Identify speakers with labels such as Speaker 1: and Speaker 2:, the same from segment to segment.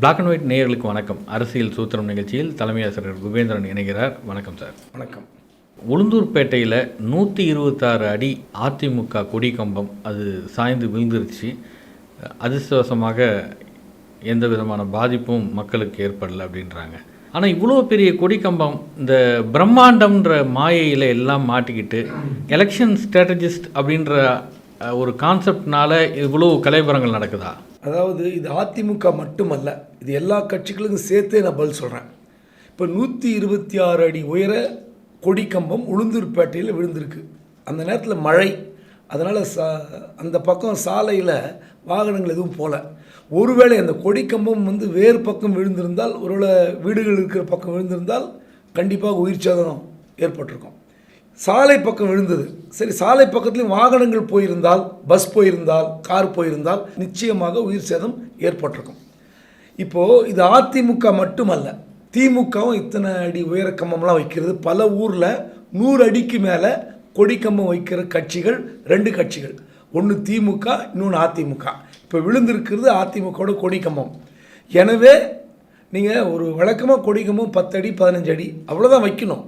Speaker 1: Black and white நேயர்களுக்கு வணக்கம். அரசியல் சூத்திரம் நிகழ்ச்சியில் தலைமை ஆசிரியர் குபேந்திரன் இணைகிறார். வணக்கம் சார்.
Speaker 2: வணக்கம்.
Speaker 1: உளுந்தூர்பேட்டையில் நூற்றி இருபத்தாறு அடி அதிமுக கொடி கம்பம் அது சாய்ந்து விழுந்துருச்சு. அதிர்ஷ்டவசமாக எந்த விதமான பாதிப்பும் மக்களுக்கு ஏற்படலை அப்படின்றாங்க. ஆனால் இவ்வளோ பெரிய கொடி கம்பம் இந்த பிரம்மாண்டம்ன்ற மாயையில் எல்லாம் மாட்டிக்கிட்டு எலெக்ஷன் ஸ்ட்ராட்டஜிஸ்ட் அப்படின்ற ஒரு கான்செப்ட்னால இவ்வளோ கலைபரங்கள் நடக்குதா?
Speaker 2: அதாவது இது அதிமுக மட்டுமல்ல இது எல்லா கட்சிகளுக்கும் சேர்த்தே நான் பதில் சொல்கிறேன் இப்போ நூற்றி இருபத்தி ஆறு அடி உயர கொடிக்கம்பம் உளுந்தூர்பேட்டையில் விழுந்திருக்கு. அந்த நேரத்தில் மழை. அதனால் சா அந்த பக்கம் சாலையில் வாகனங்கள் எதுவும் போகல ஒருவேளை அந்த கொடிக்கம்பம் வந்து வேறு பக்கம் விழுந்திருந்தால் ஒருவேளை வீடுகள் இருக்கிற பக்கம் விழுந்திருந்தால் கண்டிப்பாக உயிர் சேதனம் ஏற்பட்டிருக்கும். சாலை பக்கம் விழுந்தது. சரி சாலை பக்கத்துலேயும் வாகனங்கள் போயிருந்தால் பஸ் போயிருந்தால் கார் போயிருந்தால் நிச்சயமாக உயிர் சேதம் ஏற்பட்டிருக்கும். இப்போது இது அதிமுக மட்டுமல்ல திமுகவும் இத்தனை அடி உயர கம்பம்லாம் வைக்கிறது. பல ஊரில் நூறு அடிக்கு மேலே கொடிக்கம்பம் வைக்கிற கட்சிகள் ரெண்டு கட்சிகள். ஒன்று திமுக இன்னொன்று அதிமுக. இப்போ விழுந்திருக்கிறது அதிமுகவோட கொடிக்கம்பம் எனவே நீங்கள் ஒரு வழக்கமாக கொடிக்கம்பம் அடி பதினஞ்சு அடி அவ்வளோதான் வைக்கணும்.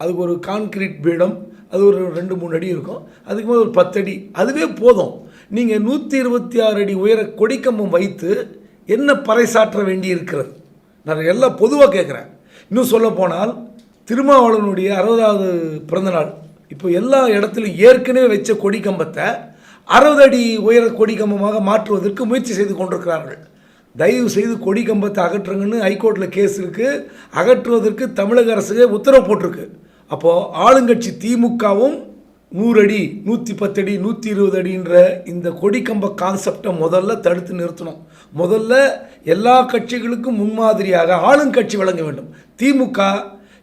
Speaker 2: அதுக்கு ஒரு கான்கிரீட் பீடம் அது ஒரு ரெண்டு மூணு அடி இருக்கும். அதுக்கு மேலே ஒரு பத்தடி அதுவே போதும். நீங்கள் நூற்றி இருபத்தி ஆறு அடி உயர கொடிக்கம்பம் வைத்து என்ன பறைசாற்ற வேண்டி இருக்கிறது நான் எல்லாம் பொதுவாக கேட்குறேன் இன்னும் சொல்ல போனால் திருமாவளவனுடைய அறுபதாவது பிறந்தநாள். இப்போ எல்லா இடத்துலையும் ஏற்கனவே வச்ச கொடிக்கம்பத்தை அறுபது அடி உயர கொடிக்கம்பமாக மாற்றுவதற்கு முயற்சி செய்து கொண்டிருக்கிறார்கள். தயவு செய்து கொடி கம்பத்தை அகற்றுங்கன்னு ஹைகோர்ட்டில் கேஸ் இருக்குது அகற்றுவதற்கு தமிழக அரசு உத்தரவு போட்டிருக்கு. அப்போது ஆளுங்கட்சி திமுகவும் நூறு அடி நூற்றி பத்தடி நூற்றி இருபது அடின்ற இந்த கொடிக்கம்ப கான்செப்டை முதல்ல தடுத்து நிறுத்தணும். முதல்ல எல்லா கட்சிகளுக்கும் முன்மாதிரியாக ஆளுங்கட்சி வழங்க வேண்டும். திமுக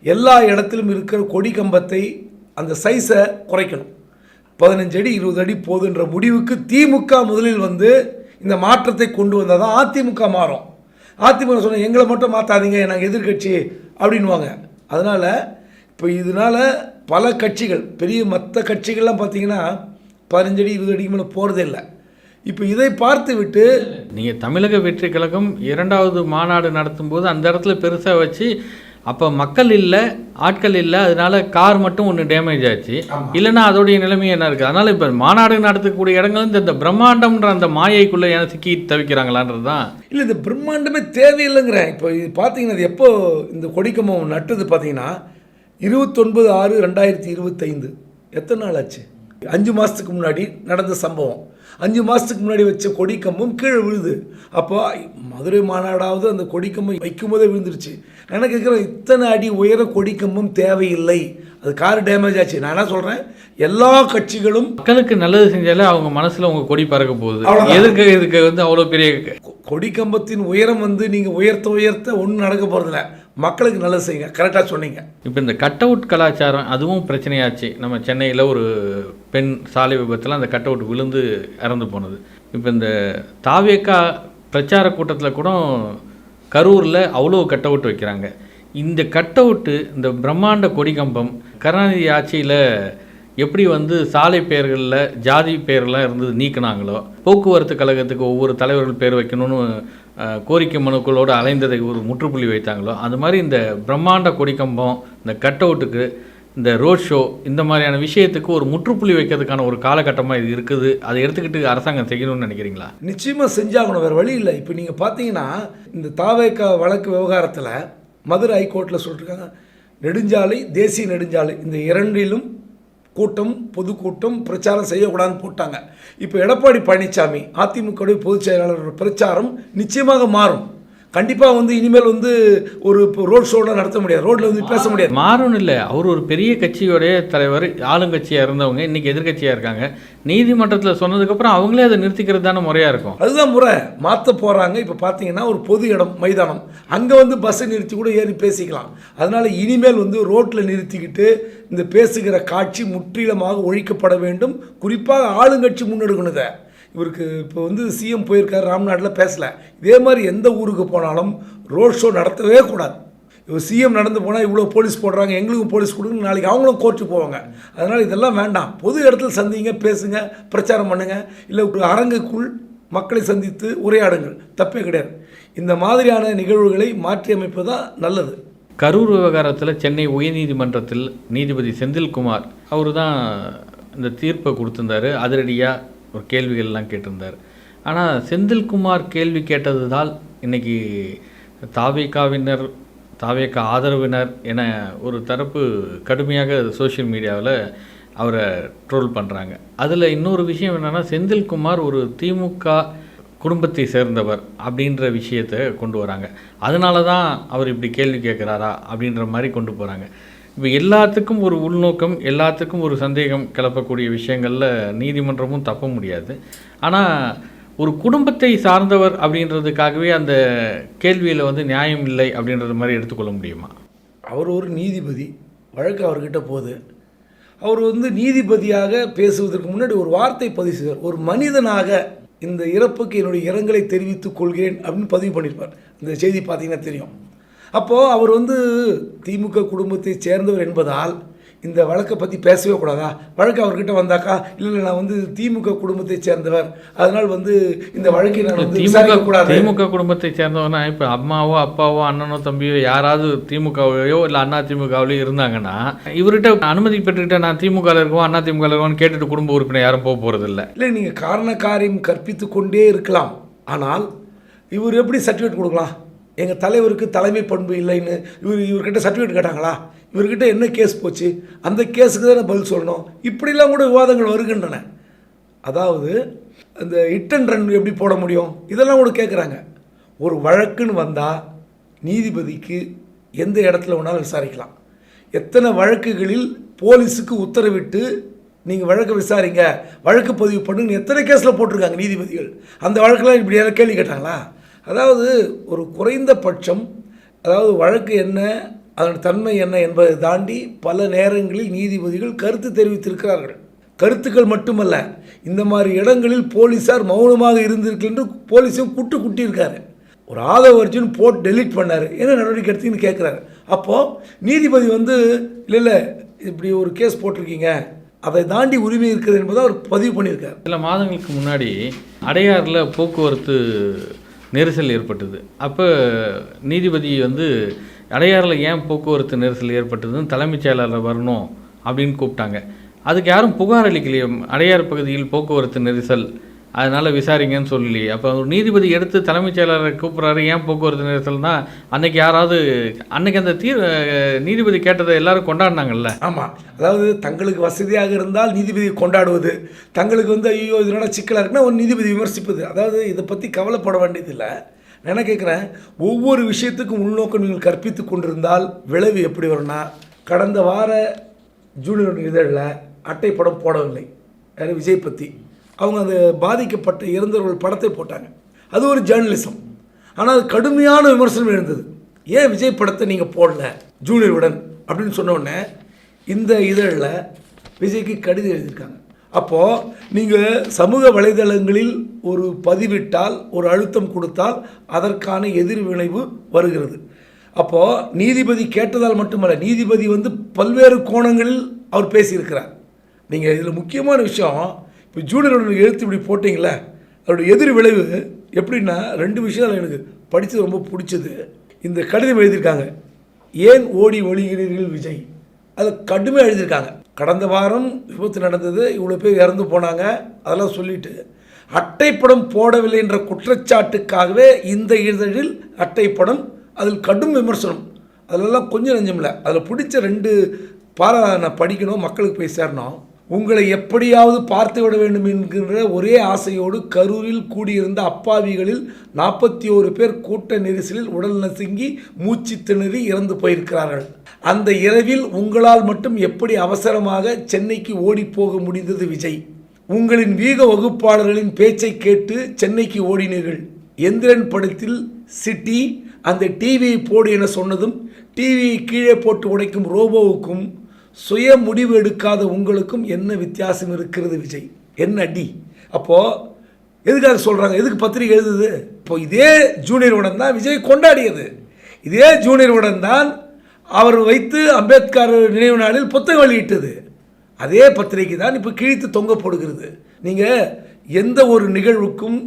Speaker 2: எல்லா இடத்திலும் இருக்கிற கொடி கம்பத்தை அந்த சைஸை குறைக்கணும். பதினஞ்சு அடி இருபது அடி போதுன்ற முடிவுக்கு திமுக முதலில் வந்து இந்த மாற்றத்தை கொண்டு வந்தால் தான் அதிமுக மாறும். அதிமுக சொன்ன எங்களை மட்டும் மாற்றாதீங்க நாங்கள் எதிர்க்கட்சி அப்படின்வாங்க அதனால் இப்போ இதனால் பல கட்சிகள் பெரிய மற்ற கட்சிகள்லாம் பார்த்தீங்கன்னா பதினஞ்சு அடி இருபது அடிக்கு மேலே போகிறதே இல்லை. இப்போ இதை பார்த்து விட்டு
Speaker 1: நீங்கள் தமிழக வெற்றி கழகம் இரண்டாவது மாநாடு நடத்தும்போது அந்த இடத்துல பெருசாக வச்சு அப்போ மக்கள் இல்லை ஆட்கள் இல்லை அதனால கார் மட்டும் ஒன்று டேமேஜ் ஆச்சு. இல்லைன்னா அதோடைய நிலைமை என்ன இருக்குது அதனால் இப்போ மாநாடு நடத்தக்கூடிய இடங்கள் இந்த பிரம்மாண்டம்ன்ற அந்த மாயைக்குள்ளே ஏன் சிக்கி தவிக்கிறாங்களான்றது தான்.
Speaker 2: இல்லை இந்த பிரம்மாண்டமே தேவையில்லைங்கிறேன் இப்போ இது பார்த்தீங்கன்னா எப்போ இந்த கொடிக்கம்பம் நட்டது பார்த்தீங்கன்னா இருபத்தொன்பது ஆறு ரெண்டாயிரத்தி இருபத்தைந்து. எத்தனை நாள் ஆச்சு அஞ்சு மாதத்துக்கு முன்னாடி நடந்த சம்பவம். அஞ்சு மாதத்துக்கு முன்னாடி வச்ச கொடிக்கம்பும் கீழே விழுது. அப்போ மதுரை மாநாடாவது அந்த கொடிக்கம்பம் வைக்கும்போதே விழுந்துருச்சு. நான் இருக்கிற கேட்குறேன் இத்தனை அடி உயர கொடிக்கம்பம் தேவையில்லை. அது கார் டேமேஜ் ஆச்சு. நான் என்ன சொல்கிறேன் எல்லா கட்சிகளும்
Speaker 1: மக்களுக்கு நல்லது செஞ்சாலே அவங்க மனசில் உங்கள் கொடி பறக்க போகுது. எதுக்கு இதுக்கு வந்து அவ்வளோ பெரிய
Speaker 2: கொ- கொடிக்கம்பத்தின் உயரம் வந்து நீங்கள் உயர்த்த உயர்த்த ஒன்றும் நடக்க போகிறதில்ல மக்களுக்கு நல்லது செய்யுங்க. கரெக்டாக சொன்னீங்க.
Speaker 1: இப்போ இந்த கட் அவுட் கலாச்சாரம் அதுவும் பிரச்சனையாச்சு. நம்ம சென்னையில் ஒரு பெண் சாலை விபத்தில் அந்த கட் அவுட் விழுந்து இறந்து போனது. இப்போ இந்த தாவேக்கா பிரச்சார கூட்டத்தில் கூட கரூரில் அவ்வளோ கட் அவுட் வைக்கிறாங்க. இந்த கட் அவுட்டு இந்த பிரம்மாண்ட கொடிகம்பம் கருணாநிதி ஆட்சியில் எப்படி வந்து சாலை பெயர்களில் ஜாதி பெயர்லாம் இருந்தது நீக்கினாங்களோ போக்குவரத்து கழகத்துக்கு ஒவ்வொரு தலைவர்கள் பேர் வைக்கணும்னு கோரிக்கை மனுக்களோடு அலைந்ததை ஒரு முற்றுப்புள்ளி வைத்தாங்களோ அது மாதிரி இந்த பிரம்மாண்ட கொடிக்கம்பம் இந்த கட் அவுட்டுக்கு இந்த ரோட் ஷோ இந்த மாதிரியான விஷயத்துக்கு ஒரு முற்றுப்புள்ளி வைக்கிறதுக்கான ஒரு காலகட்டமாக இது இருக்குது. அதை எடுத்துக்கிட்டு அரசாங்கம் செய்யணும்னு நினைக்கிறீங்களா?
Speaker 2: நிச்சயமாக செஞ்சாகணும். வேறு வழி இல்லை. இப்போ நீங்கள் பார்த்தீங்கன்னா இந்த தாவேக்கா வழக்கு விவகாரத்தில் மதுரை ஹைகோர்ட்டில் சொல்லியிருக்காங்க நெடுஞ்சாலை தேசிய நெடுஞ்சாலை இந்த இரண்டிலும் கூட்டம் பொதுக்கூட்டம் பிரச்சாரம் செய்யக்கூடாதுன்னு போட்டாங்க. இப்போ எடப்பாடி பழனிசாமி அதிமுகவுடைய பொதுச் செயலாளரோட பிரச்சாரம் நிச்சயமாக மாறும். கண்டிப்பாக வந்து இனிமேல் வந்து ஒரு இப்போ ரோட் ஷோலாம் நடத்த முடியாது. ரோட்டில் வந்து பேச முடியாது.
Speaker 1: மாறும் இல்லை. அவர் ஒரு பெரிய கட்சியோடைய தலைவர் ஆளுங்கட்சியாக இருந்தவங்க இன்னைக்கு எதிர்க்கட்சியாக இருக்காங்க. நீதிமன்றத்தில் சொன்னதுக்கப்புறம் அவங்களே அதை நிறுத்திக்கிறது தானே முறையாக இருக்கும்.
Speaker 2: அதுதான் முறை. மாற்ற போகிறாங்க இப்போ பார்த்தீங்கன்னா ஒரு பொது இடம் மைதானம். அங்கே வந்து பஸ்ஸை நிறுத்தி கூட ஏறி பேசிக்கலாம். அதனால் இனிமேல் வந்து ரோட்டில் நிறுத்திக்கிட்டு இந்த பேசுகிற காட்சி முற்றிலுமாக ஒழிக்கப்பட வேண்டும். குறிப்பாக ஆளுங்கட்சி முன்னெடுக்கணும் இவருக்கு இப்போ வந்து சிஎம் போயிருக்கார் ராம்நாட்டில் பேசலை. இதே மாதிரி எந்த ஊருக்கு போனாலும் ரோட் ஷோ நடத்தவே கூடாது. இவர் சிஎம் நடந்து போனால் இவ்வளோ போலீஸ் போடுறாங்க எங்களுக்கும் போலீஸ் கொடுங்க நாளைக்கு அவங்களும் கோர்ட்டு போவாங்க. அதனால் இதெல்லாம் வேண்டாம். பொது இடத்துல சந்திங்க பேசுங்க பிரச்சாரம் பண்ணுங்க. இல்லை ஒரு அரங்குக்குள் மக்களை சந்தித்து உரையாடுங்கள். தப்பே கிடையாது. இந்த மாதிரியான நிகழ்வுகளை மாற்றியமைப்பது தான் நல்லது.
Speaker 1: கரூர் விவகாரத்தில் சென்னை உயர்நீதிமன்றத்தில் நீதிபதி செந்தில்குமார் அவர் தான் இந்த தீர்ப்பை கொடுத்துருந்தாரு. அதிரடியாக ஒரு கேள்விகள்லாம் கேட்டிருந்தார். ஆனால் செந்தில்குமார் கேள்வி கேட்டதுதால் இன்றைக்கி தாவேக்காவினர் தாவேக்கா ஆதரவினர் என ஒரு தரப்பு கடுமையாக சோஷியல் மீடியாவில் அவரை ட்ரோல் பண்ணுறாங்க அதில் இன்னொரு விஷயம் என்னென்னா செந்தில்குமார் ஒரு திமுக குடும்பத்தை சேர்ந்தவர் அப்படின்ற விஷயத்தை கொண்டு வராங்க. அதனால தான் அவர் இப்படி கேள்வி கேட்குறாரா அப்படின்ற மாதிரி கொண்டு போகிறாங்க இப்போ எல்லாத்துக்கும் ஒரு உள்நோக்கம் எல்லாத்துக்கும் ஒரு சந்தேகம் கிளப்பக்கூடிய விஷயங்களில் நீதிமன்றமும் தப்ப முடியாது. ஆனால் ஒரு குடும்பத்தை சார்ந்தவர் அப்படின்றதுக்காகவே அந்த கேள்வியில் வந்து நியாயம் இல்லை அப்படின்றது மாதிரி எடுத்துக்கொள்ள முடியுமா?
Speaker 2: அவர் ஒரு நீதிபதி. வழக்கு அவர்கிட்ட போகுது. அவர் வந்து நீதிபதியாக பேசுவதற்கு முன்னாடி ஒரு வார்த்தை பதிவு செய்வார் ஒரு மனிதனாக இந்த இறப்புக்கு என்னுடைய இரங்கலை தெரிவித்துக் கொள்கிறேன் அப்படின்னு பதிவு பண்ணியிருப்பார் இந்த செய்தி பார்த்தீங்கன்னா தெரியும். அப்போது அவர் வந்து திமுக குடும்பத்தை சேர்ந்தவர் என்பதால் இந்த வழக்கை பற்றி பேசவே கூடாதா? வழக்கு அவர்கிட்ட வந்தாக்கா இல்லை இல்லை நான் வந்து திமுக குடும்பத்தை சேர்ந்தவர். அதனால் வந்து இந்த வழக்கை நான் வந்து
Speaker 1: திமுக
Speaker 2: விசாரிக்கக்கூடாது
Speaker 1: திமுக குடும்பத்தை சேர்ந்தவனா இப்போ அம்மாவோ அப்பாவோ அண்ணனோ தம்பியோ யாராவது திமுகவையோ இல்லை அண்ணா திமுகவிலையோ இருந்தாங்கன்னா இவர்கிட்ட அனுமதி பெற்றுக்கிட்ட நான் திமுகவில் இருக்கோம் அண்ணா திமுகவில் இருக்கோம்னு கேட்டுட்டு குடும்ப உறுப்பினர் யாரும் போக போகிறதில்ல
Speaker 2: இல்லை நீங்கள் காரண காரியம் கற்பித்து கொண்டே இருக்கலாம். ஆனால் இவர் எப்படி சர்டிஃபிகேட் கொடுக்கலாம்? எங்கள் தலைவருக்கு தலைமை பண்பு இல்லைன்னு இவர் இவர்கிட்ட சர்டிஃபிகேட் கேட்டாங்களா? இவர்கிட்ட என்ன கேஸ் போச்சு? அந்த கேஸுக்கு தானே பதில் சொல்லணும். இப்படிலாம் கூட விவாதங்கள் வருகின்றன. அதாவது அந்த ஹிட் அண்ட் ரன் எப்படி போட முடியும்? இதெல்லாம் கூட கேட்குறாங்க ஒரு வழக்குன்னு வந்தால் நீதிபதிக்கு எந்த இடத்துல வேணாலும் விசாரிக்கலாம். எத்தனை வழக்குகளில் போலீஸுக்கு உத்தரவிட்டு நீங்கள் வழக்கை விசாரிங்க வழக்கு பதிவு பண்ணுங்கன்னு எத்தனை கேஸில் போட்டிருக்காங்க நீதிபதிகள்? அந்த வழக்கெல்லாம் இப்படி யாராவது கேள்வி கேட்டாங்களா? அதாவது ஒரு குறைந்தபட்சம் அதாவது வழக்கு என்ன அதன் தன்மை என்ன என்பதை தாண்டி பல நேரங்களில் நீதிபதிகள் கருத்து தெரிவித்திருக்கிறார்கள். கருத்துக்கள் மட்டுமல்ல இந்த மாதிரி இடங்களில் போலீஸார் மௌனமாக இருந்திருக்கு என்று போலீஸும் குட்டு குட்டியிருக்காரு. ஒரு ஆதவ அர்ஜுன் போட் டெலீட் பண்ணார். என்ன நடவடிக்கை எடுத்தீங்கன்னு கேட்குறாரு. அப்போது நீதிபதி வந்து இல்லை இல்லை இப்படி ஒரு கேஸ் போட்டிருக்கீங்க. அதை தாண்டி உரிமை இருக்குது என்பதை அவர் பதிவு பண்ணியிருக்கார்.
Speaker 1: சில மாதங்களுக்கு முன்னாடி அடையாறில் போக்குவரத்து நெரிசல் ஏற்பட்டது. அப்போ நீதிபதி வந்து அடையாறில் ஏன் போக்குவரத்து நெரிசல் ஏற்பட்டதுன்னு தலைமைச் செயலாளர் வரணும் அப்படின்னு கூப்பிட்டாங்க. அதுக்கு யாரும் புகார் அளிக்கலையே. அடையார் பகுதியில் போக்குவரத்து நெரிசல் அதனால் விசாரிங்கன்னு சொல்லி. அப்போ ஒரு நீதிபதி எடுத்து தலைமைச் செயலரை கூப்பிட்றாரு. ஏன் போக்குவரத்து நெரிசல்னா அன்னைக்கு யாராவது அன்னைக்கு அந்த தீர் நீதிபதி கேட்டதை எல்லாரும் கொண்டாடினாங்கல்ல?
Speaker 2: ஆமாம் அதாவது தங்களுக்கு வசதியாக இருந்தால் நீதிபதி கொண்டாடுவது. தங்களுக்கு வந்து ஐயோ இதனால சிக்கலாக இருக்குன்னா ஒரு நீதிபதி விமர்சிப்பது. அதாவது இதை பற்றி கவலைப்பட வேண்டியதில்லை. நான் என்ன கேட்குறேன் ஒவ்வொரு விஷயத்துக்கும் உள்நோக்கம் நீங்கள் கற்பித்து கொண்டிருந்தால் விளைவு எப்படி வரும்னா கடந்த வார ஜூனியர் இதழில் அட்டைப்படம் போடவில்லை. யார் விஜய் பற்றி அவங்க அந்த பாதிக்கப்பட்ட இறந்தவர்கள் படத்தை போட்டாங்க. அது ஒரு ஜேர்னலிசம் ஆனால் அது கடுமையான விமர்சனம் எழுந்தது. ஏன் விஜய் படத்தை நீங்கள் போடல? ஜூனியருடன் அப்படின்னு சொன்னோடனே இந்த இதழில் விஜய்க்கு கடிதம் எழுதியிருக்காங்க. அப்போது நீங்கள் சமூக வலைதளங்களில் ஒரு பதிவிட்டால் ஒரு அழுத்தம் கொடுத்தால் அதற்கான எதிர்விளைவு வருகிறது. அப்போது நீதிபதி கேட்டதால் மட்டுமல்ல நீதிபதி வந்து பல்வேறு கோணங்களில் அவர் பேசியிருக்கிறார். நீங்கள் இதில் முக்கியமான விஷயம் இப்போ ஜூனியரோட எழுத்து இப்படி போட்டிங்களே அதோட எதிர் விளைவு எப்படின்னா ரெண்டு விஷயம் எனக்கு படித்தது ரொம்ப பிடிச்சது. இந்த கடிதம் எழுதியிருக்காங்க ஏன் ஓடி ஒழிகிறீர்கள் விஜய்? அது கடுமையாக எழுதியிருக்காங்க. கடந்த வாரம் விபத்து நடந்தது இவ்வளோ பேர் இறந்து போனாங்க அதெல்லாம் சொல்லிட்டு அட்டைப்படம் போடவில்லை என்ற குற்றச்சாட்டுக்காகவே இந்த இதழில் அட்டைப்படம் அதில் கடும் விமர்சனம். அதிலெல்லாம் கொஞ்சம் நெஞ்சம் அதில் பிடிச்ச ரெண்டு பாரா நான் படிக்கணும் மக்களுக்கு போய் சேரணும். உங்களை எப்படியாவது பார்த்து விட வேண்டும் என்கின்ற ஒரே ஆசையோடு கரூரில் கூடியிருந்த அப்பாவிகளில் நாற்பத்தி ஓரு பேர் கூட்ட நெரிசலில் உடல் நசுங்கி மூச்சு திணறி இறந்து போயிருக்கிறார்கள். அந்த இரவில் உங்களால் மட்டும் எப்படி அவசரமாக சென்னைக்கு ஓடிப்போக முடிந்தது விஜய்? உங்களின் வீக வகுப்பாளர்களின் பேச்சை கேட்டு சென்னைக்கு ஓடினீர்கள். எந்திரன் படத்தில் சிட்டி அந்த டிவியை போடு என சொன்னதும் டிவியை கீழே போட்டு உடைக்கும் ரோபோவுக்கும் சுய முடிவு எடுக்காத உங்களுக்கும் என்ன வித்தியாசம் இருக்கிறது விஜய்? என்ன அடி? அப்போது எதுக்காக சொல்கிறாங்க எதுக்கு பத்திரிகை எழுதுது? இப்போ இதே ஜூனியருடன் தான் விஜய் கொண்டாடியது. இதே ஜூனியருடன் தான் அவர் வைத்து அம்பேத்கர் நினைவு நாளில் புத்தகம் வெளியிட்டது. அதே பத்திரிகை தான் இப்போ கிழித்து தொங்க போடுகிறது. நீங்கள் எந்த ஒரு நிகழ்வுக்கும்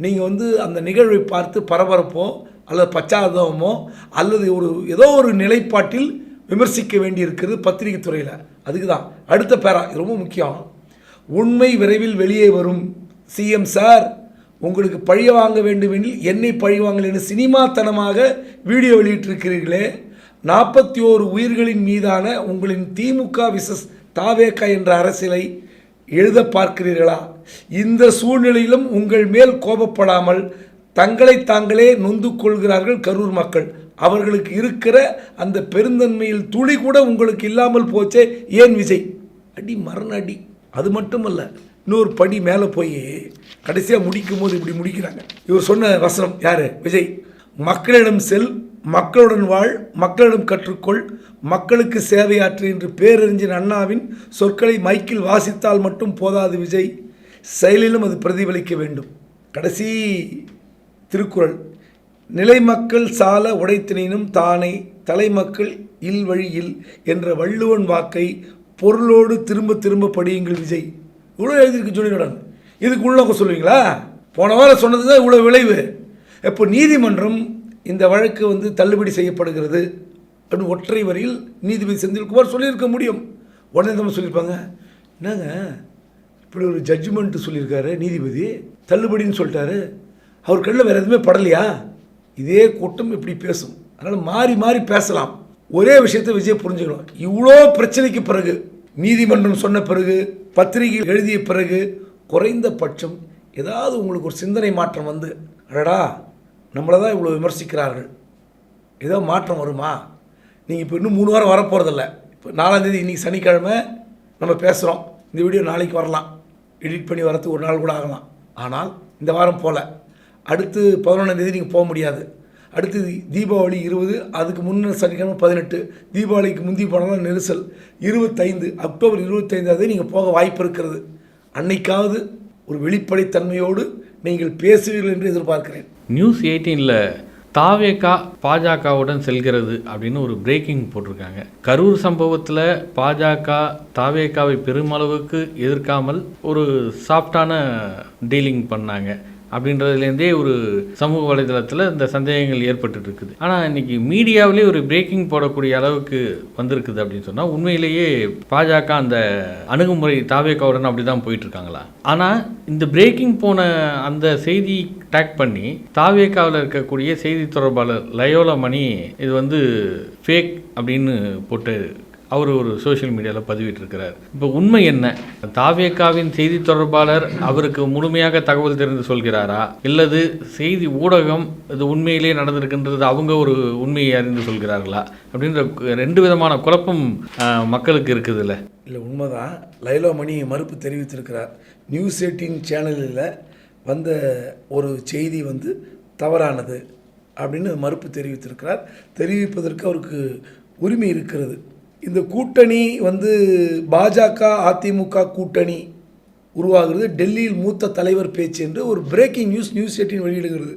Speaker 2: நீங்கள் வந்து அந்த நிகழ்வை பார்த்து பரபரப்போ அல்லது பச்சாதாபமோ அல்லது ஒரு ஏதோ ஒரு நிலைப்பாட்டில் விமர்சிக்க வேண்டியிருக்கிறது பத்திரிகை துறையில். அதுக்கு தான். அடுத்த பேரா இது ரொம்ப முக்கியம். உண்மை விரைவில் வெளியே வரும். சிஎம் சார் உங்களுக்கு பழிய வாங்க வேண்டுமெனில் என்னை பழி வாங்கல் என்று சினிமாத்தனமாக வீடியோ வெளியிட்டிருக்கிறீர்களே. நாற்பத்தி ஓரு உயிர்களின் மீதான உங்களின் திமுக விசஸ் தாவேக்கா என்ற அரசியலை எழுத பார்க்கிறீர்களா? இந்த சூழ்நிலையிலும் உங்கள் மேல் கோபப்படாமல் தங்களை தாங்களே நொந்து கொள்கிறார்கள் கரூர் மக்கள். அவர்களுக்கு இருக்கிற அந்த பெருந்தன்மையில் துளி கூட உங்களுக்கு இல்லாமல் போச்சே ஏன் விஜய்? அடி மரண அடி. அது மட்டுமல்ல இன்னொரு படி மேலே போய் கடைசியாக முடிக்கும் போது இப்படி முடிக்கிறாங்க. இவர் சொன்ன வசனம் யார்? விஜய். மக்களிடம் செல் மக்களுடன் வாழ் மக்களிடம் கற்றுக்கொள் மக்களுக்கு சேவையாற்று என்று பேரறிஞர் அண்ணாவின் சொற்களை மைக்கில் வாசித்தால் மட்டும் போதாது விஜய். செயலிலும் அது பிரதிபலிக்க வேண்டும். கடைசி திருக்குறள். நிலைமக்கள் சால உடைத்தினும் தானே தலைமக்கள் இல் வழி இல் என்ற வள்ளுவன் வாக்கை பொருளோடு திரும்ப திரும்ப படியுங்கள் விஜய். இவ்வளோ எழுதியிருக்கு ஜோனியுடன் இதுக்கு உள்ள சொல்லுவீங்களா? போன வாரம் சொன்னது தான் இவ்வளோ விளைவு. இப்போ நீதிமன்றம் இந்த வழக்கு வந்து தள்ளுபடி செய்யப்படுகிறது அப்படின்னு ஒற்றை வரியில் நீதிபதி செந்தில்குமார் சொல்லியிருக்க முடியும். உடனே தான் சொல்லியிருப்பாங்க. என்னங்க? இப்படி ஒரு ஜட்ஜ்மெண்ட்டு சொல்லியிருக்காரு நீதிபதி. தள்ளுபடின்னு சொல்லிட்டாரு. அவர் கண்ணில் வேறு எதுவுமே படலையா? இதே கூட்டம் இப்படி பேசும். அதனால் மாறி மாறி பேசலாம். ஒரே விஷயத்தை விஜய் புரிஞ்சுக்கணும். இவ்வளோ பிரச்சனைக்கு பிறகு நீதிமன்றம் சொன்ன பிறகு பத்திரிகை எழுதிய பிறகு குறைந்தபட்சம் ஏதாவது உங்களுக்கு ஒரு சிந்தனை மாற்றம் வந்து அடடா நம்மளை தான் இவ்வளோ விமர்சிக்கிறார்கள். ஏதோ மாற்றம் வருமா? நீங்கள் இப்போ இன்னும் மூணு வாரம் வரப்போகிறதில்ல இப்போ நாலாந்தேதி இன்றைக்கி சனிக்கிழமை நம்ம பேசுகிறோம் இந்த வீடியோ நாளைக்கு வரலாம். எடிட் பண்ணி வரத்துக்கு ஒரு நாள் கூட ஆகலாம். ஆனால் இந்த வாரம் போகல அடுத்து பதினொன்றாந்தேதி நீங்கள் போக முடியாது. அடுத்து தீபாவளி இருபது அதுக்கு முன்ன சனிக்கிழமை பதினெட்டு தீபாவளிக்கு முந்தி போனாலும் நெரிசல். இருபத்தைந்து அக்டோபர் இருபத்தைந்தாவது நீங்கள் போக வாய்ப்பு இருக்கிறது. அன்னைக்காவது ஒரு வெளிப்படைத்தன்மையோடு நீங்கள் பேசுவீர்கள் என்று எதிர்பார்க்கிறேன்.
Speaker 1: நியூஸ் எயிட்டீனில் தாவேகா பாஜகவுடன் செல்கிறது அப்படின்னு ஒரு பிரேக்கிங் போட்டிருக்காங்க. கரூர் சம்பவத்தில் பாஜக தாவேகாவை பெருமளவுக்கு எதிர்க்காமல் ஒரு சாஃப்டான டீலிங் பண்ணாங்க. அப்படின்றதுலேருந்தே ஒரு சமூக வலைதளத்தில் இந்த சந்தேகங்கள் ஏற்பட்டு இருக்குது ஆனால் இன்னைக்கு மீடியாவிலே ஒரு பிரேக்கிங் போடக்கூடிய அளவுக்கு வந்திருக்குது அப்படின்னு சொன்னால் உண்மையிலேயே பாஜக அந்த அணுகுமுறை தாவேக்காவுடன் அப்படி தான் போயிட்டுருக்காங்களா? ஆனால் இந்த பிரேக்கிங் போன அந்த செய்தி டேக் பண்ணி தாவேக்காவில் இருக்கக்கூடிய செய்தி தொடர்பாளர் லயோலா மணி இது வந்து ஃபேக் அப்படின்னு போட்டு அவர் ஒரு சோஷியல் மீடியாவில் பதிவிட்டிருக்கிறார். இப்போ உண்மை என்ன? தாவேக்காவின் செய்தி தொடர்பாளர் அவருக்கு முழுமையாக தகவல் தெரிந்து சொல்கிறாரா? இல்லது செய்தி ஊடகம் இது உண்மையிலே நடந்திருக்கின்றது அவங்க ஒரு உண்மையை அறிந்து சொல்கிறார்களா? அப்படின்ற ரெண்டு விதமான குழப்பம் மக்களுக்கு இருக்குதுல்ல.
Speaker 2: இல்லை உண்மைதான். லைலோ மணி மறுப்பு தெரிவித்திருக்கிறார். நியூஸ் எயிட்டீன் சேனலில் வந்த ஒரு செய்தி வந்து தவறானது அப்படின்னு மறுப்பு தெரிவித்திருக்கிறார். தெரிவிப்பதற்கு அவருக்கு உரிமை இருக்கிறது. இந்த கூட்டணி வந்து பாஜக அதிமுக கூட்டணி உருவாகிறது. டெல்லியில் மூத்த தலைவர் பேச்சு என்று ஒரு பிரேக்கிங் நியூஸ் நியூஸ் எட்டின் வெளியிடுகிறது.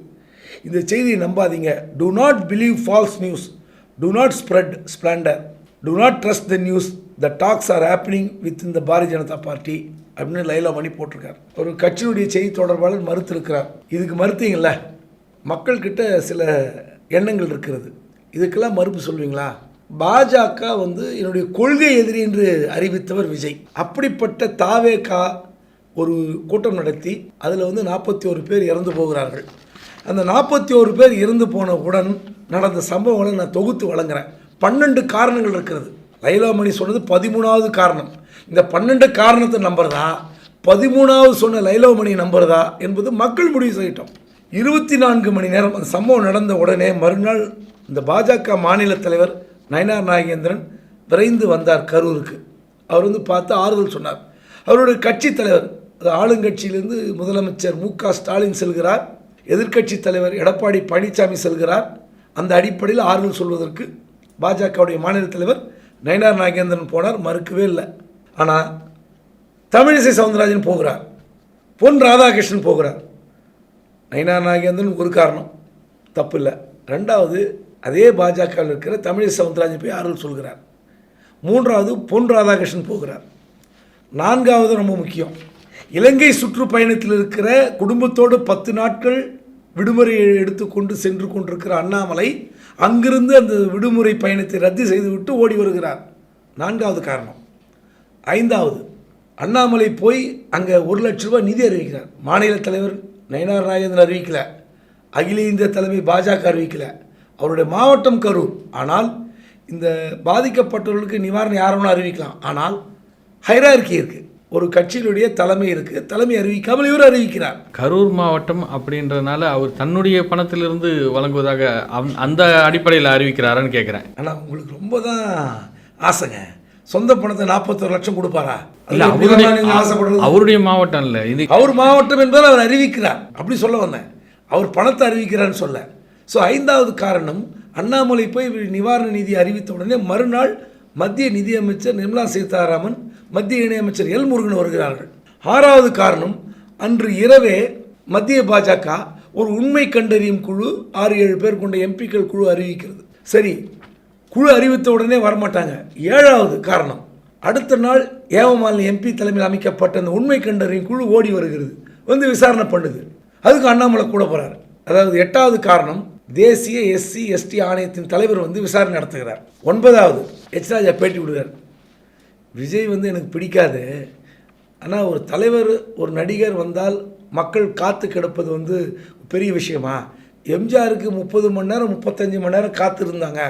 Speaker 2: இந்த செய்தியை நம்பாதீங்க. Do not believe false news do not spread slander do not trust the news the talks are happening with இந்த பாரதிய ஜனதா பார்ட்டி அப்படின்னு லைலா மணி போட்டிருக்கார். ஒரு கட்சியினுடைய செய்தி தொடர்பாளர் மறுத்திருக்கிறார். இதுக்கு மறுத்தீங்கள மக்கள்கிட்ட சில எண்ணங்கள் இருக்கிறது. இதுக்கெல்லாம் மறுப்பு சொல்வீங்களா? பாஜக வந்து என்னுடைய கொள்கை எதிரி என்று அறிவித்தவர் விஜய். அப்படிப்பட்ட தாவேகா ஒரு கூட்டம் நடத்தி அதில் வந்து நாற்பத்தி ஒரு பேர் இறந்து போகிறார்கள். அந்த நாற்பத்தி ஒரு பேர் இறந்து போனவுடன் நடந்த சம்பவங்களை நான் தொகுத்து வழங்குறேன். பன்னெண்டு காரணங்கள் இருக்கிறது. லைலாமணி சொன்னது பதிமூணாவது காரணம். இந்த பன்னெண்டு காரணத்தை நம்புறதா? பதிமூணாவது சொன்ன லைலாமணி நம்புறதா? என்பது மக்கள் முடிவு செய்யட்டும். இருபத்தி நான்கு மணி நேரம் அந்த சம்பவம் நடந்த உடனே மறுநாள் இந்த பாஜக மாநில தலைவர் நயனார் நாகேந்திரன் விரைந்து வந்தார் கரூருக்கு. அவர் வந்து பார்த்து ஆறுதல் சொன்னார். அவருடைய கட்சி தலைவர் ஆளுங்கட்சியிலிருந்து முதலமைச்சர் மு க ஸ்டாலின் செல்கிறார். எதிர்க்கட்சி தலைவர் எடப்பாடி பழனிசாமி செல்கிறார். அந்த அடிப்படையில் ஆறுதல் சொல்வதற்கு பாஜகவுடைய மாநில தலைவர் நயனார் நாகேந்திரன் போனார் மறுக்கவே இல்லை. ஆனால் தமிழிசை சவுந்தரராஜன் போகிறார். பொன் ராதாகிருஷ்ணன் போகிறார். நயனார் நாகேந்திரன் ஒரு காரணம் தப்பு இல்லை. ரெண்டாவது அதே பாஜகவில் இருக்கிற தமிழிசை சவுந்தரராஜன் போய் ஆறுதல் சொல்கிறார். மூன்றாவது பொன் ராதாகிருஷ்ணன் போகிறார். நான்காவது ரொம்ப முக்கியம். இலங்கை சுற்றுப்பயணத்தில் இருக்கிற குடும்பத்தோடு பத்து நாட்கள் விடுமுறை எடுத்துக்கொண்டு சென்று கொண்டிருக்கிற அண்ணாமலை அங்கிருந்து அந்த விடுமுறை பயணத்தை ரத்து செய்துவிட்டு ஓடி வருகிறார். நான்காவது காரணம். ஐந்தாவது அண்ணாமலை போய் அங்கே ஒரு லட்ச ரூபாய் நிதி அறிவிக்கிறார். மாநில தலைவர் நயனார் நாகேந்திரன் அறிவிக்கல. அகில இந்திய தலைமை பாஜக அறிவிக்கலை. அவருடைய மாவட்டம் கரூர். ஆனால் இந்த பாதிக்கப்பட்டவர்களுக்கு நிவாரணம் யாரும் அறிவிக்கலாம். ஆனால் ஹைரார்கி இருக்குது ஒரு கட்சியினுடைய தலைமை இருக்குது தலைமை அறிவிக்காமல் இவர் அறிவிக்கிறார்.
Speaker 1: கரூர் மாவட்டம் அப்படின்றதுனால அவர் தன்னுடைய பணத்திலிருந்து வழங்குவதாக அந்த அடிப்படையில் அறிவிக்கிறாரான்னு கேட்குறேன்
Speaker 2: ஆனால் உங்களுக்கு ரொம்ப தான் ஆசைங்க. சொந்த பணத்தை நாற்பத்தொரு லட்சம் கொடுப்பாரா?
Speaker 1: இல்லை அவருடைய அவருடைய மாவட்டம் இல்லை. இது
Speaker 2: அவர் மாவட்டம் என்பதை அவர் அறிவிக்கிறார். அப்படி சொல்ல வந்தேன். அவர் பணத்தை அறிவிக்கிறார்னு சொல்ல. ஸோ ஐந்தாவது காரணம் அண்ணாமலை போய் நிவாரண நிதி அறிவித்த உடனே மறுநாள் மத்திய நிதியமைச்சர் நிர்மலா சீதாராமன் மத்திய இணையமைச்சர் எல் முருகன் வருகிறார்கள். ஆறாவது காரணம் அன்று இரவே மத்திய பாஜக ஒரு உண்மை கண்டறியும் குழு ஆறு ஏழு பேர் கொண்ட எம்பிக்கள் குழு அறிவிக்கிறது. சரி குழு அறிவித்த உடனே வரமாட்டாங்க. ஏழாவது காரணம் அடுத்த நாள் ஏவமாலினி எம்பி தலைமையில் அமைக்கப்பட்ட அந்த உண்மை கண்டறியும் குழு ஓடி வருகிறது. வந்து விசாரணை பண்ணுது. அதுக்கு அண்ணாமலை கூட போகிறார் அதாவது எட்டாவது காரணம் தேசிய எஸ்சி எஸ்டி ஆணையத்தின் தலைவர் வந்து விசாரணை நடத்துகிறார். ஒன்பதாவது எச் ராஜா பேட்டி விடுகிறார். விஜய் வந்து எனக்கு பிடிக்காது. ஆனால் ஒரு தலைவர் ஒரு நடிகர் வந்தால் மக்கள் காத்து கிடப்பது வந்து பெரிய விஷயமா? எம்ஜிஆருக்கு முப்பது மணி நேரம் முப்பத்தஞ்சு மணி நேரம் காத்து இருந்தாங்க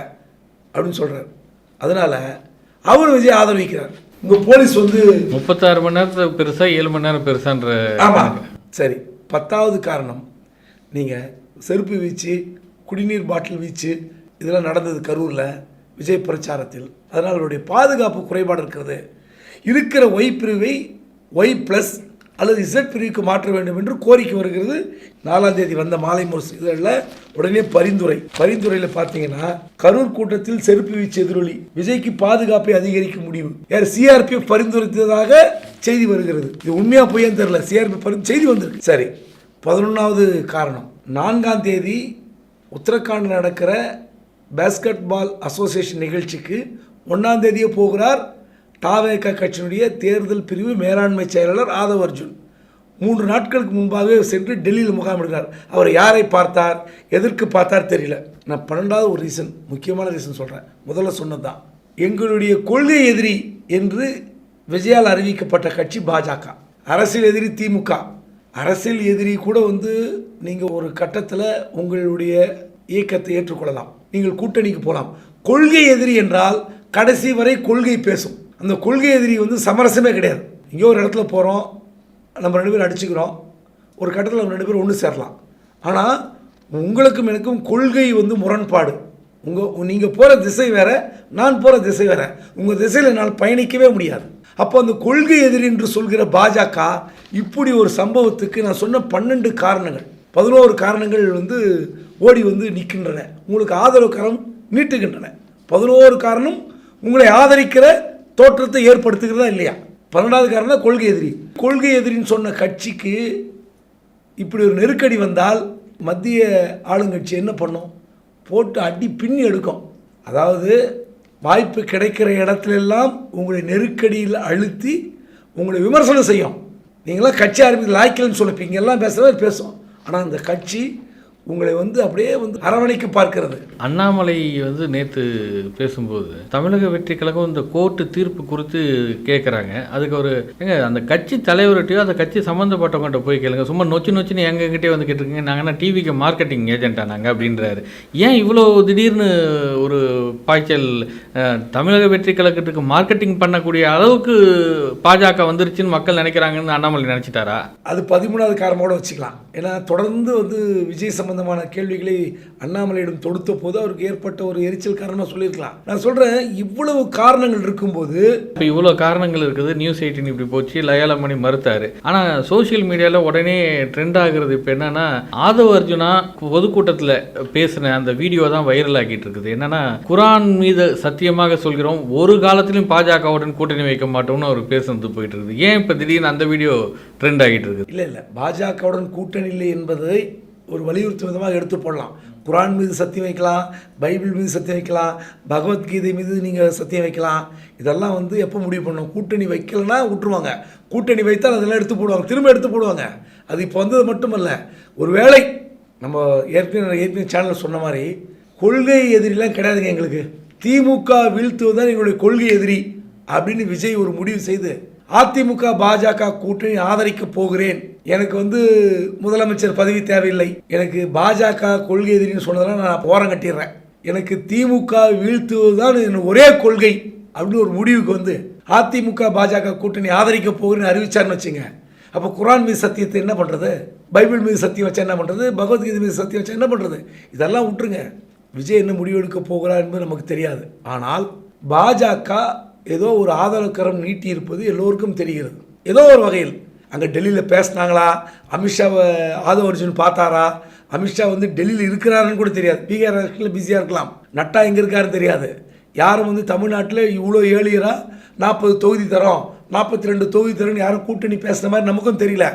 Speaker 2: அப்படின்னு சொல்கிறார் அதனால் அவர் விஜய் ஆதரவிக்கிறார் உங்கள் போலீஸ் வந்து
Speaker 1: முப்பத்தாறு மணி நேரத்தில் பெருசா ஏழு மணி நேரம் பெருசான்ற
Speaker 2: ஆமாம் சரி பத்தாவது காரணம். நீங்கள் செருப்பு வீச்சு குடிநீர் பாட்டில் வீச்சு இதெல்லாம் நடந்தது கரூரில் விஜய் பிரச்சாரத்தில். அதனால் அவருடைய பாதுகாப்பு குறைபாடு இருக்கிறது. இருக்கிற ஒய் பிரிவை ஒய் ப்ளஸ் அல்லது இசட் பிரிவுக்கு மாற்ற வேண்டும் என்று கோரிக்கை வருகிறது. நாலாம் தேதி வந்த மாலை முரசு இதில் உடனே பரிந்துரை. பரிந்துரையில் பார்த்தீங்கன்னா கரூர் கூட்டத்தில் செருப்பு வீச்சு எதிரொலி. விஜய்க்கு பாதுகாப்பை அதிகரிக்க முடியும் யார் சிஆர்பிஎஃப் பரிந்துரைத்ததாக செய்தி வருகிறது. இது உண்மையா பொய்யான்னு தெரியல. சிஆர்பி பரி செய்தி வந்திருக்கு. சரி பதினொன்றாவது காரணம். நான்காம் தேதி உத்தரகாண்ட் நடக்கிற பேஸ்கெட் பால் அசோசியேஷன் நிகழ்ச்சிக்கு ஒன்றாம் தேதியே போகிறார் தாவேக கட்சியினுடைய தேர்தல் பிரிவு மேலாண்மை செயலாளர் ஆதவ் அர்ஜுன். மூன்று நாட்களுக்கு முன்பாகவே சென்று டெல்லியில் முகாமிடுகிறார் அவர் யாரை பார்த்தார் எதற்கு பார்த்தார் தெரியல. நான் பன்னெண்டாவது ஒரு ரீசன் முக்கியமான ரீசன் சொல்கிறேன் முதல்ல சொன்னது தான் எங்களுடைய கொள்கை எதிரி என்று விஜயால் அறிவிக்கப்பட்ட கட்சி பாஜக. அரசியல் எதிரி திமுக. அரசியல் எதிரி கூட வந்து நீங்கள் ஒரு கட்டத்தில் உங்களுடைய இயக்கத்தை ஏற்றுக்கொள்ளலாம். நீங்கள் கூட்டணிக்கு போகலாம் கொள்கை எதிரி என்றால் கடைசி வரை கொள்கை பேசும். அந்த கொள்கை எதிரி வந்து சமரசமே கிடையாது. எங்கேயோ ஒரு இடத்துல போகிறோம் நம்ம ரெண்டு பேரும் அடிச்சுக்கிறோம். ஒரு கட்டத்தில் நம்ம ரெண்டு பேரும் ஒன்று சேரலாம். ஆனால் உங்களுக்கும் எனக்கும் கொள்கை வந்து முரண்பாடு. உங்கள் நீங்கள் போகிற திசை வேறு நான் போகிற திசை வேறு. உங்கள் திசையில் என்னால் பயணிக்கவே முடியாது. அப்போ அந்த கொள்கை எதிரி என்று சொல்கிற பாஜக இப்படி ஒரு சம்பவத்துக்கு நான் சொன்ன பன்னெண்டு காரணங்கள் பதினோரு காரணங்கள் வந்து ஓடி வந்து நிற்கின்றன உங்களுக்கு ஆதரவு கரம் நீட்டுகின்றன. பதினோரு காரணம் உங்களை ஆதரிக்கிற தோற்றத்தை ஏற்படுத்துகிறதா இல்லையா? பன்னெண்டாவது காரணம் தான் கொள்கை எதிரி. கொள்கை எதிரின்னு சொன்ன கட்சிக்கு இப்படி ஒரு நெருக்கடி வந்தால் மத்திய ஆளுங்கட்சி என்ன பண்ணும்? போட்டு அடி பின்னி எடுக்கும். அதாவது வாய்ப்பு கிடைக்கிற இடத்துலெல்லாம் உங்களை நெருக்கடியில் அழுத்தி உங்களை விமர்சனம் செய்யும். நீங்களாம் கட்சி ஆரம்பித்து லாய்க்கலன்னு சொல்லப்பீங்க எல்லாம் பேசுகிறத பேசும் ஆனால் அந்த கட்சி உங்களை வந்து அப்படியே வந்து அரவணைக்க பார்க்கிறது.
Speaker 1: அண்ணாமலை வந்து நேற்று பேசும்போது தமிழக வெற்றி கழகம் இந்த கோர்ட்டு தீர்ப்பு குறித்து கேட்குறாங்க அதுக்கு ஒரு ஏங்க அந்த கட்சி தலைவர்கிட்டயோ அந்த கட்சி சம்மந்தப்பட்டவங்ககிட்ட போய் கேளுங்க. சும்மா நொச்சு நொச்சுன்னு எங்ககிட்டே வந்து கேட்டிருக்கீங்க. நாங்கன்னா டிவிக்கு மார்க்கெட்டிங் ஏஜென்ட்டா நாங்கள் அப்படின்றாரு. ஏன் இவ்வளோ திடீர்னு ஒரு பாய்ச்சல் தமிழக வெற்றி கழகத்துக்கு மார்க்கெட்டிங் பண்ணக்கூடிய அளவுக்கு பாஜக வந்துருச்சுன்னு மக்கள் நினைக்கிறாங்கன்னு அண்ணாமலை நினச்சிட்டாரா?
Speaker 2: அது பதிமூணாவது காரணமோட வச்சுக்கலாம். ஏன்னா தொடர்ந்து வந்து விஜய் சம்பந்தமான கேள்விகளை அண்ணாமலையிடம் தொடுத்த போது அவருக்கு ஏற்பட்ட ஒரு எரிச்சல் காரணமாக சொல்லியிருக்கலாம். நான் சொல்கிறேன் இவ்வளவு காரணங்கள் இருக்கும்போது
Speaker 1: இப்போ இவ்வளோ காரணங்கள் இருக்குது நியூஸ் எயிட்டின் இப்படி போச்சு லயாலமணி மறுத்தாரு. ஆனால் சோஷியல் மீடியாவில் உடனே ட்ரெண்ட் ஆகுறது இப்போ என்னன்னா ஆதவ அர்ஜுனா பொதுக்கூட்டத்தில் பேசின அந்த வீடியோ தான் வைரல் ஆகிட்டு இருக்குது. என்னன்னா குரான் மீது சத்தியமாக சொல்கிறோம் ஒரு காலத்திலும் பாஜகவுடன் கூட்டணி வைக்க மாட்டோம்னு அவர் பேசுனது போயிட்டு இருக்குது. ஏன் இப்போ திடீர்னு அந்த வீடியோ ட்ரெண்ட் ஆகிட்டு இருக்குது?
Speaker 2: இல்லை இல்லை. பாஜகவுடன் கூட்டணி இல்லை என்பதை ஒரு வலியுறுத்தும் விதமாக எடுத்து போடலாம். குரான் மீது சத்தியம் வைக்கலாம் பைபிள் மீது சத்தியம் வைக்கலாம் பகவத்கீதை மீது நீங்கள் சத்தியம் வைக்கலாம். இதெல்லாம் வந்து எப்போ முடிவு பண்ணணும்? கூட்டணி வைக்கலைன்னா விட்டுருவாங்க. கூட்டணி வைத்தால் அதெல்லாம் எடுத்து போடுவாங்க. திரும்ப எடுத்து போடுவாங்க. அது இப்போ வந்தது மட்டுமல்ல. ஒருவேளை நம்ம ஏற்கனவே ஏற்கனவே சேனல் சொன்ன மாதிரி கொள்கை எதிரிலாம் கிடையாதுங்க எங்களுக்கு. திமுக வீழ்த்துவது தான் எங்களுடைய கொள்கை எதிரி அப்படின்னு விஜய் ஒரு முடிவு செய்து அதிமுக பாஜக கூட்டணி ஆதரிக்க போகிறேன். எனக்கு வந்து முதலமைச்சர் பதவி தேவையில்லை. எனக்கு பாஜக கொள்கை எதிரின்னு சொன்னதெல்லாம் நான் போரம் கட்டிடுறேன். எனக்கு திமுக வீழ்த்துவது தான் என் ஒரே கொள்கை அப்படின்னு ஒரு முடிவுக்கு வந்து அதிமுக பாஜக கூட்டணி ஆதரிக்க போகிறேன்னு அறிவிச்சார்னு வச்சுங்க. அப்போ குரான் மீது சத்தியத்தை என்ன பண்ணுறது பைபிள் மீது சத்தியம் வச்சா என்ன பண்ணுறது பகவத்கீதை மீது சத்தியம் வச்சா என்ன பண்ணுறது இதெல்லாம் விட்டுருங்க. விஜய் என்ன முடிவெடுக்க போகிறார் என்பது நமக்கு தெரியாது. ஆனால் பாஜக ஏதோ ஒரு ஆதரவுக்கரம் நீட்டி இருப்பது எல்லோருக்கும் தெரிகிறது. ஏதோ ஒரு வகையில். அங்கே டெல்லியில் பேசினாங்களா? அமித்ஷாவை ஆதவ அர்ஜுன் பார்த்தாரா? அமித்ஷா வந்து டெல்லியில் இருக்கிறாருன்னு கூட தெரியாது. பீகார் எலெக்ஷனில் பிஸியாக இருக்கலாம். நட்டா எங்கே இருக்காருன்னு தெரியாது. யாரும் வந்து தமிழ்நாட்டில் இவ்வளோ ஏழியராக நாற்பது தொகுதி தரோம் நாற்பத்தி ரெண்டு தொகுதி தரோம்னு யாரும் கூட்டணி பேசுகிற மாதிரி நமக்கும் தெரியல.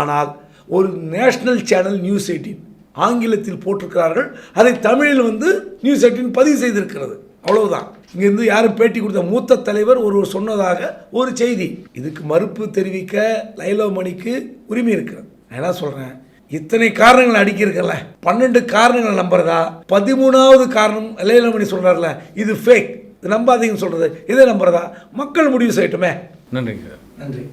Speaker 2: ஆனால் ஒரு நேஷ்னல் சேனல் நியூஸ் எயிட்டீன் ஆங்கிலத்தில் போட்டிருக்கிறார்கள். அதை தமிழில் வந்து நியூஸ் எயிட்டீன் பதிவு செய்திருக்கிறது. அவ்வளவுதான். இங்கேருந்து யாரும் பேட்டி கொடுத்த மூத்த தலைவர் ஒருவர் சொன்னதாக ஒரு செய்தி. இதுக்கு மறுப்பு தெரிவிக்க லைலோ மணிக்கு உரிமை இருக்கிறது. நான் என்ன சொல்கிறேன் இத்தனை காரணங்கள் அடிக்கிருக்கல பன்னெண்டு காரணங்களை நம்புறதா? பதிமூணாவது காரணம் லைலமணி சொல்கிறார்ல இது ஃபேக் இது நம்பாதீங்கன்னு சொல்கிறது இதை நம்புறதா? மக்கள் முடிவு செய்யட்டுமே.
Speaker 1: நன்றிங்க.
Speaker 2: நன்றி.